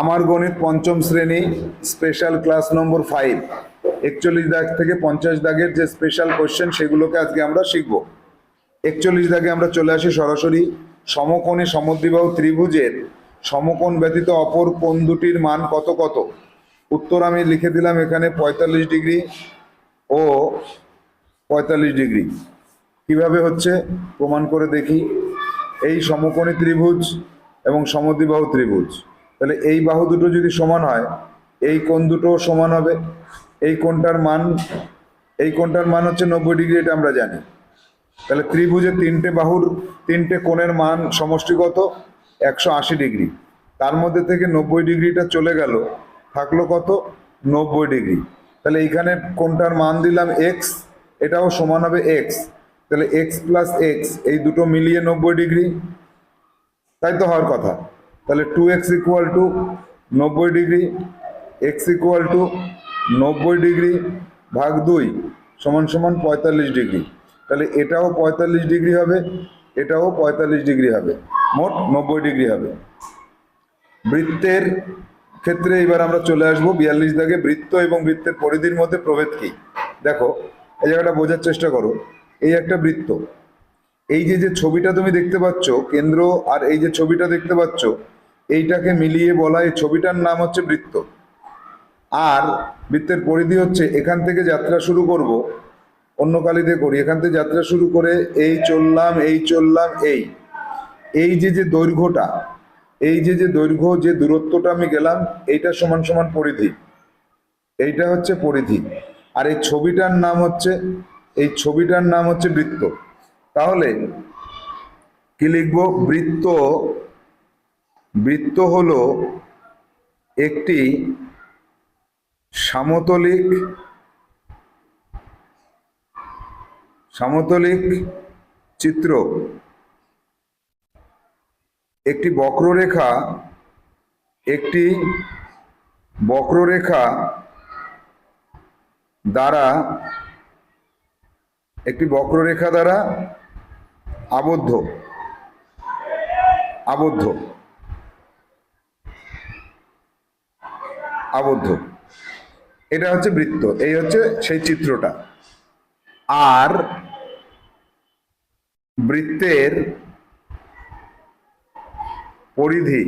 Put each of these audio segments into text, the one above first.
আমার গণিত পঞ্চম শ্রেণি স্পেশাল ক্লাস নম্বর ফাইভ একচল্লিশ দাগ থেকে পঞ্চাশ দাগের যে স্পেশাল কোশ্চেন সেগুলোকে আজকে আমরা শিখব। একচল্লিশ দাগে আমরা চলে আসি সরাসরি। সমকোণী সমদ্বিবাহু ত্রিভুজের সমকোণ ব্যতীত অপর কোণ দুটির মান কত কত? উত্তর আমি লিখে দিলাম এখানে পঁয়তাল্লিশ ডিগ্রি ও পঁয়তাল্লিশ ডিগ্রি। কীভাবে হচ্ছে? প্রমাণ করে দেখি। এই সমকোণী ত্রিভুজ এবং সমদ্বিবাহু ত্রিভুজ। তাহলে এই বাহু দুটো যদি সমান হয়, এই কোণ দুটো সমান হবে। এই কোণটার মান, এই কোণটার মান হচ্ছে নব্বই ডিগ্রি, এটা আমরা জানি। তাহলে ত্রিভুজের তিনটে বাহুর, তিনটে কোণের মান সমষ্টিগত একশো আশি ডিগ্রি। তার মধ্যে থেকে নব্বই ডিগ্রিটা চলে গেল, থাকল কত? নব্বই ডিগ্রি। তাহলে এইখানে কোনটার মান দিলাম এক্স এটাও সমান হবে এক্স তাহলে এক্স প্লাস এক্স এই দুটো মিলিয়ে নব্বই ডিগ্রি। তাই তো হওয়ার কথা। তাহলে টু এক্স ইকুয়াল টু নব্বই ডিগ্রি এক্স ইকুয়াল টু নব্বই ডিগ্রি ভাগ দুই সমান সমান পঁয়তাল্লিশ ডিগ্রি। তাহলে এটাও পঁয়তাল্লিশ ডিগ্রি হবে, এটাও পঁয়তাল্লিশ ডিগ্রি হবে, মোট নব্বই ডিগ্রি হবে। বৃত্তের ক্ষেত্রে এবার আমরা চলে আসব বিয়াল্লিশ দাগে বৃত্ত এবং বৃত্তের পরিধির মধ্যে প্রভেদ কী? দেখো, এই জায়গাটা বোঝার চেষ্টা করো, এই একটা বৃত্ত, এই যে যে ছবিটা তুমি দেখতে পাচ্ছ, কেন্দ্র আর এই যে ছবিটা দেখতে পাচ্ছ এইটাকে মিলিয়ে বলা, এই ছবিটার নাম হচ্ছে বৃত্ত। আর বৃত্তের পরিধি হচ্ছে, এখান থেকে যাত্রা শুরু করব অন্য কালিতে করি। এখান থেকে যাত্রা শুরু করে, এই চললাম এই চললাম, এই। এই যে যে দৈর্ঘ্যটা, এই যে যে দৈর্ঘ্য, যে দূরত্বটা আমি গেলাম, এইটা সমান সমান পরিধি। এইটা হচ্ছে পরিধি। আর এই ছবিটার নাম হচ্ছে, এই ছবিটার নাম হচ্ছে বৃত্ত। তাহলে কি লিখব? বৃত্ত বৃত্ত হল একটি সামতলিক সামতলিক চিত্র। একটি বক্ররেখা একটি বক্ররেখা দ্বারা, একটি বক্ররেখা দ্বারা আবদ্ধ আবদ্ধ। আবদ্ধ। এটা হচ্ছে বৃত্ত, এই হচ্ছে সেই চিত্রটা। আর বৃত্তের পরিধি,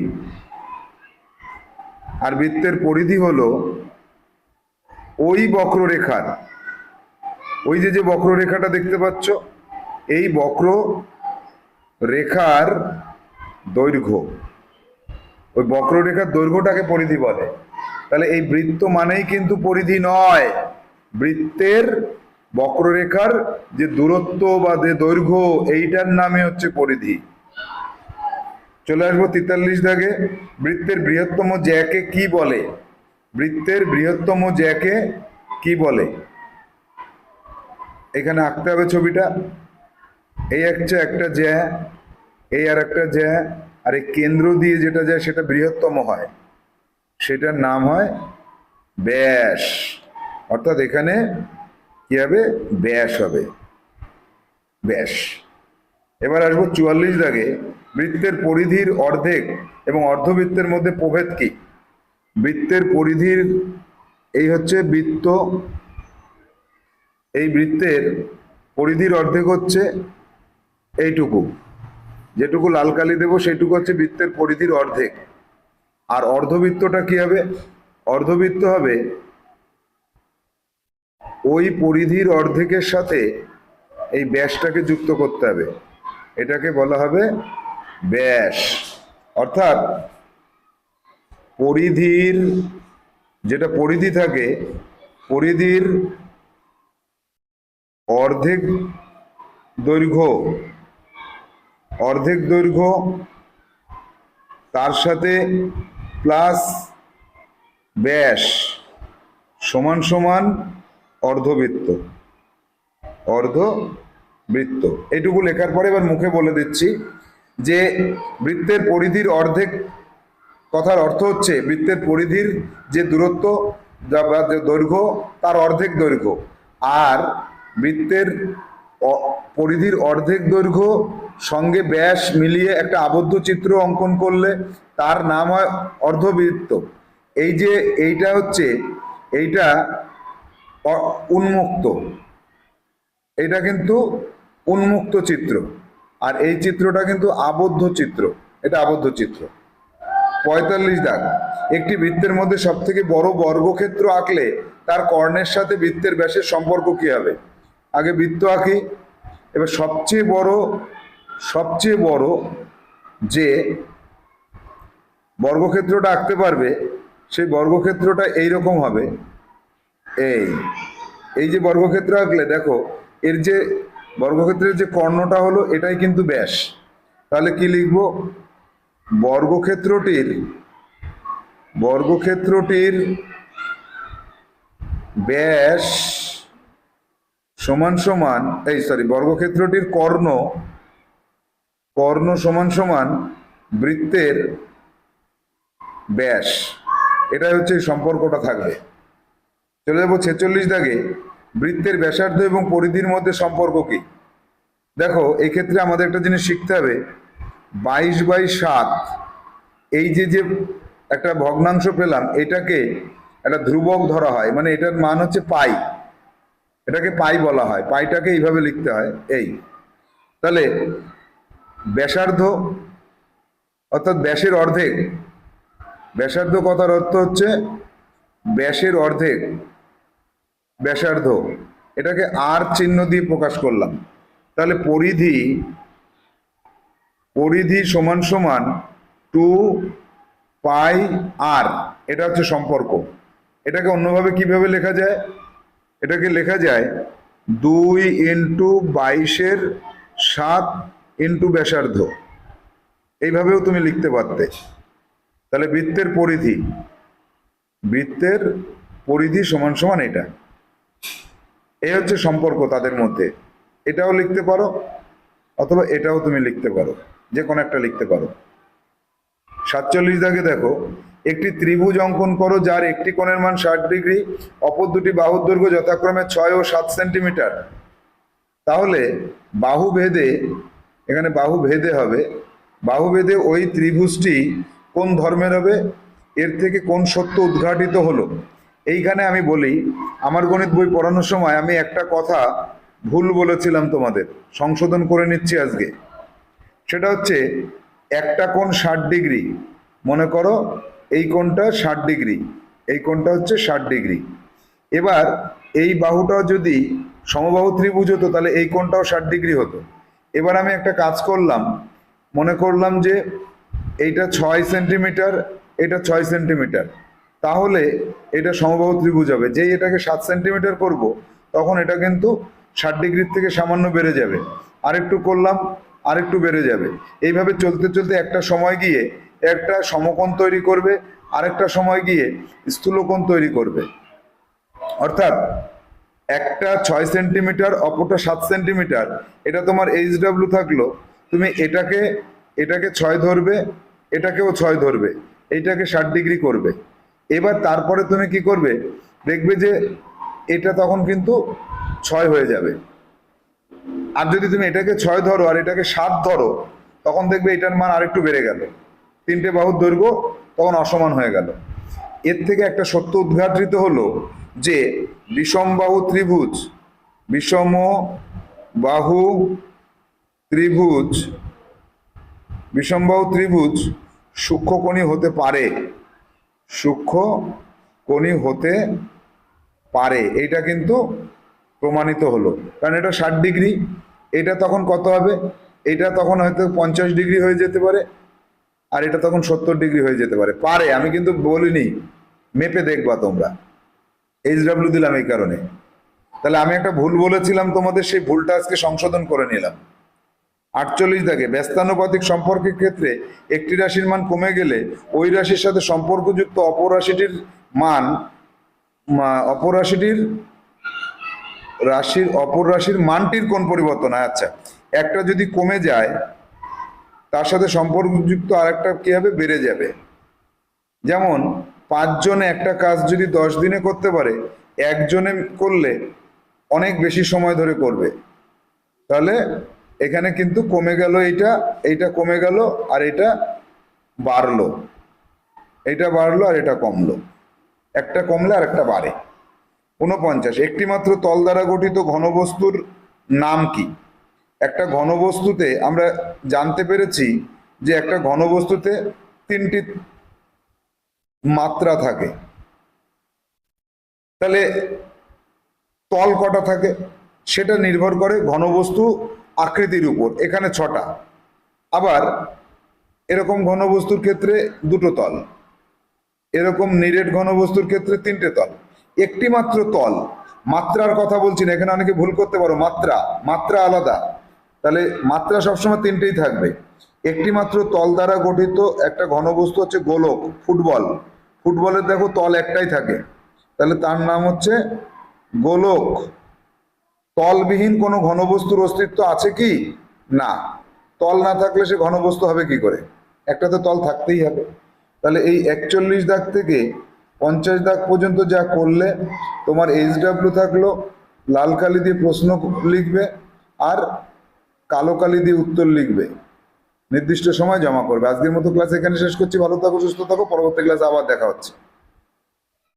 আর বৃত্তের পরিধি হলো ওই বক্ররেখার। ওই যে যে বক্ররেখাটা দেখতে পাচ্ছ, এই বক্র রেখার দৈর্ঘ্য। ওই বক্ররেখার দৈর্ঘ্যটাকে পরিধি বলে। তাহলে এই বৃত্ত মানেই কিন্তু পরিধি নয়। বৃত্তের বক্ররেখার যে দূরত্ব বা যে দৈর্ঘ্য, এইটার নামে হচ্ছে পরিধি। চলে আসব তেতাল্লিশ দাগে। বৃত্তের বৃহত্তম জ্যাকে কি বলে? বৃত্তের বৃহত্তম জ্যাকে কি বলে? এখানে আঁকতে হবে ছবিটা। এই একটা একটা জ্যা, এই আর একটা জ্যা, আর এই কেন্দ্র দিয়ে যেটা যায় সেটা বৃহত্তম হয়। সেটার নাম হয় ব্যাস। অর্থাৎ এখানে কি হবে? ব্যাস হবে। ব্যাস। এবার আসব চুয়াল্লিশ দাগে। বৃত্তের পরিধির অর্ধেক এবং অর্ধবৃত্তের মধ্যে প্রভেদ কি? বৃত্তের পরিধির এই হচ্ছে বৃত্ত। এই বৃত্তের পরিধির অর্ধেক হচ্ছে এইটুকু। যেটুকু লাল কালি দেবো, সেইটুকু হচ্ছে বৃত্তের পরিধির অর্ধেক। আর অর্ধবৃত্তটা কি হবে? অর্ধবৃত্ত হবে ওই পরিধির অর্ধেকের সাথে এই ব্যাসটাকে যুক্ত করতে হবে। এটাকে বলা হবে ব্যাস। অর্থাৎ পরিধির, যেটা পরিধি থাকে, পরিধির অর্ধেক দৈর্ঘ্য অর্ধেক দৈর্ঘ্য, তার সাথে প্লাস ব্যাস সমান সমান অর্ধবৃত্ত। অর্ধবৃত্ত। এইটুকু লেখার পরে এবার মুখে বলে দিচ্ছি যে বৃত্তের পরিধির অর্ধেক কথার অর্থ হচ্ছে বৃত্তের পরিধির যে দূরত্ব বা যে দৈর্ঘ্য, তার অর্ধেক দৈর্ঘ্য। আর বৃত্তের পরিধির অর্ধেক দৈর্ঘ্য সঙ্গে ব্যাস মিলিয়ে একটা আবদ্ধ চিত্র অঙ্কন করলে তার নাম হয় অর্ধবৃত্ত। এই যে এইটা হচ্ছে, এইটা উন্মুক্ত। এটা কিন্তু উন্মুক্ত চিত্র। আর এই চিত্রটা কিন্তু আবদ্ধ চিত্র। এটা আবদ্ধ চিত্র। পঁয়তাল্লিশ দাগ। একটি বৃত্তের মধ্যে সব থেকে বড় বর্গক্ষেত্র আঁকলে তার কর্ণের সাথে বৃত্তের ব্যাসের সম্পর্ক কি হবে? আগে বৃত্ত আঁকি। এবার সবচেয়ে বড় সবচেয়ে বড় যে বর্গক্ষেত্রটা আঁকতে পারবে, সেই বর্গক্ষেত্রটা এইরকম হবে। এই এই যে বর্গক্ষেত্র আঁকলে, দেখো, এর যে বর্গক্ষেত্রের যে কর্ণটা হলো, এটাই কিন্তু ব্যাস। তাহলে কি লিখব? বর্গক্ষেত্রটির বর্গক্ষেত্রটির ব্যাস সমান সমান, এই সরি বর্গক্ষেত্রটির কর্ণ কর্ণ সমান সমান বৃত্তের ব্যাস। এটা হচ্ছে সম্পর্কটা থাকবে। চলে যাব ছেচল্লিশ দাগে। বৃত্তের ব্যাসার্ধ এবং পরিধির মধ্যে সম্পর্ক কি? দেখো, এক্ষেত্রে আমাদের একটা জিনিস শিখতে হবে। বাইশ বাই সাত, এই যে যে একটা ভগ্নাংশ পেলাম, এটাকে একটা ধ্রুবক ধরা হয়। মানে এটার মান হচ্ছে পাই। এটাকে পাই বলা হয়। পাইটাকে এইভাবে লিখতে হয়। এই। তাহলে ব্যাসার্ধ, অর্থাৎ ব্যাসের অর্ধেক। ব্যাসার্ধ কথার অর্থ হচ্ছে ব্যাসের অর্ধেক, ব্যাসার্ধ। এটাকে আর চিহ্ন দিয়ে প্রকাশ করলাম। তাহলে পরিধি পরিধি সমান সমান টু পাই আর, এটা হচ্ছে সম্পর্ক। এটাকে অন্যভাবে কীভাবে লেখা যায়? এটাকে লেখা যায় দুই ইন্টু বাইশের সাত ইন্টু ব্যাসার্ধ। এইভাবেও তুমি লিখতে পারতে। তাহলে বৃত্তের পরিধি। বৃত্তের পরিধি সমান সমান এটা। এই হচ্ছে সম্পর্ক তাদের মধ্যে। এটাও লিখতে পারো, অথবা এটাও তুমি লিখতে পারো। যে কোনো একটা লিখতে পারো। সাতচল্লিশ দাগে দেখো, একটি ত্রিভুজ অঙ্কন করো যার একটি কোণের মান ষাট ডিগ্রি, অপর দুটি বাহুর দৈর্ঘ্য যথাক্রমে ছয় ও সাত সেন্টিমিটার। তাহলে বাহু ভেদে এখানে বাহু ভেদে হবে। বাহু ভেদে ওই ত্রিভুজটি কোন ধর্মের হবে? এর থেকে কোন সত্য উদ্ঘাটিত হলো? এইখানে আমি বলি, আমার গণিত বই পড়ানোর সময় আমি একটা কথা ভুল বলেছিলাম তোমাদের, সংশোধন করে নিচ্ছি আজকে। সেটা হচ্ছে, একটা কোণ ষাট ডিগ্রি, মনে করো এই কোণটা ষাট ডিগ্রি, এই কোণটা হচ্ছে ষাট ডিগ্রি। এবার এই বাহুটাও যদি সমবাহু ত্রিভুজ হতো, তাহলে এই কোণটাও ষাট ডিগ্রি হতো। এবার আমি একটা কাজ করলাম। মনে করলাম যে এইটা ছয় সেন্টিমিটার, এটা ছয় সেন্টিমিটার। তাহলে এটা সমবাহু ত্রিভুজ হবে। যেই এটাকে সাত সেন্টিমিটার করব, তখন এটা কিন্তু ষাট ডিগ্রির থেকে সামান্য বেড়ে যাবে। আরেকটু করলাম, আরেকটু বেড়ে যাবে। এইভাবে চলতে চলতে একটা সময় গিয়ে একটা সমকোণ তৈরি করবে, আরেকটা সময় গিয়ে স্থূলকোণ তৈরি করবে। অর্থাৎ একটা ছয় সেন্টিমিটার, অপরটা সাত সেন্টিমিটার, এটা তোমার এইচ ডাব্লিউ থাকল। তুমি এটাকে এটাকে ছয় ধরবে, এটাকেও ছয় ধরবে, এইটাকে ষাট ডিগ্রি করবে। এবার তারপরে তুমি কি করবে? দেখবে যে এটা তখন কিন্তু ছয় হয়ে যাবে। আর যদি তুমি এটাকে ছয় ধরো আর এটাকে সাত ধরো, তখন দেখবে এটার মান আরেকটু বেড়ে গেল। তিনটে বাহুর দৈর্ঘ্য তখন অসমান হয়ে গেল। এর থেকে একটা সত্য উদ্ঘাটিত হলো যে বিষমবাহু ত্রিভুজ, বিষম বাহু ত্রিভুজ বিষমবাহু ত্রিভুজ সূক্ষ্মকণি হতে পারে। সূক্ষ্মকণি হতে পারে। এইটা কিন্তু প্রমাণিত হলো। কারণ এটা ষাট ডিগ্রি। এটা তখন কত হবে? এটা তখন হয়তো পঞ্চাশ ডিগ্রি হয়ে যেতে পারে আর এটা তখন সত্তর ডিগ্রি হয়ে যেতে পারে। পারে, আমি কিন্তু বলিনি। মেপে দেখবা তোমরা। এইচ ডাব্লিউ দিলাম এই কারণে। তাহলে আমি একটা ভুল বলেছিলাম তোমাদের, সেই ভুলটা আজকে সংশোধন করে নিলাম। আটচল্লিশ দাগে, ব্যস্তানুপাতিক সম্পর্কের ক্ষেত্রে একটি রাশির মান কমে গেলে ওই রাশির সাথে সম্পর্কযুক্ত অপর রাশিটির মান অপর রাশিটির, রাশির, অপর রাশির মানটির কোন পরিবর্তন হয়। আচ্ছা একটা যদি কমে যায়, তার সাথে সম্পর্কযুক্ত আরেকটা কি হবে? বেড়ে যাবে। যেমন পাঁচজনে একটা কাজ যদি দশ দিনে করতে পারে, একজনে করলে অনেক বেশি সময় ধরে করবে। তাহলে এখানে কিন্তু কমে গেল এইটা এইটা কমে গেল আর এটা বাড়লো। এটা বাড়লো আর এটা কমলো। একটা কমলে আর একটা বাড়ে। ঊনপঞ্চাশ। একটি মাত্র তল দ্বারা গঠিত ঘনবস্তুর নাম কি? একটা ঘনবস্তুতে আমরা জানতে পেরেছি যে একটা ঘনবস্তুতে তিনটি মাত্রা থাকে। তাহলে তল কটা থাকে? সেটা নির্ভর করে ঘনবস্তু আকৃতির উপর, এখানে ছটা। আবার এরকম ঘনবস্তুর ক্ষেত্রে দুটো তল, এরকম নিরেট ঘনবস্তুর ক্ষেত্রে তিনটে তল। একটি মাত্র তল, মাত্রার কথা বলছি না, এখানে অনেকে ভুল করতে পারো, মাত্রা মাত্রা আলাদা। তাহলে মাত্রা সবসময় তিনটেই থাকবে। একটি মাত্র তল দ্বারা গঠিত একটা ঘনবস্তু হচ্ছে গোলক, ফুটবল। ফুটবলের দেখো তল একটাই থাকে। তাহলে তার নাম হচ্ছে গোলক। তলবিহীন কোনো ঘনবস্তুর অস্তিত্ব আছে কি? না। তল না থাকলে সে ঘনবস্তু হবে কি করে? একটা তো তল থাকতেই হবে। তাহলে এই একচল্লিশ দাগ থেকে পঞ্চাশ দাগ পর্যন্ত যা করলে তোমার এইচ ডাব্লিউ থাকল, লাল কালি দিয়ে প্রশ্ন লিখবে আর কালো কালি দিয়ে উত্তর লিখবে। নির্দিষ্ট সময় জমা করবে। আজকের মতো ক্লাস এখানে শেষ করছি। ভালো থাকো, সুস্থ থাকো। পরবর্তী ক্লাস আবার দেখা হচ্ছে।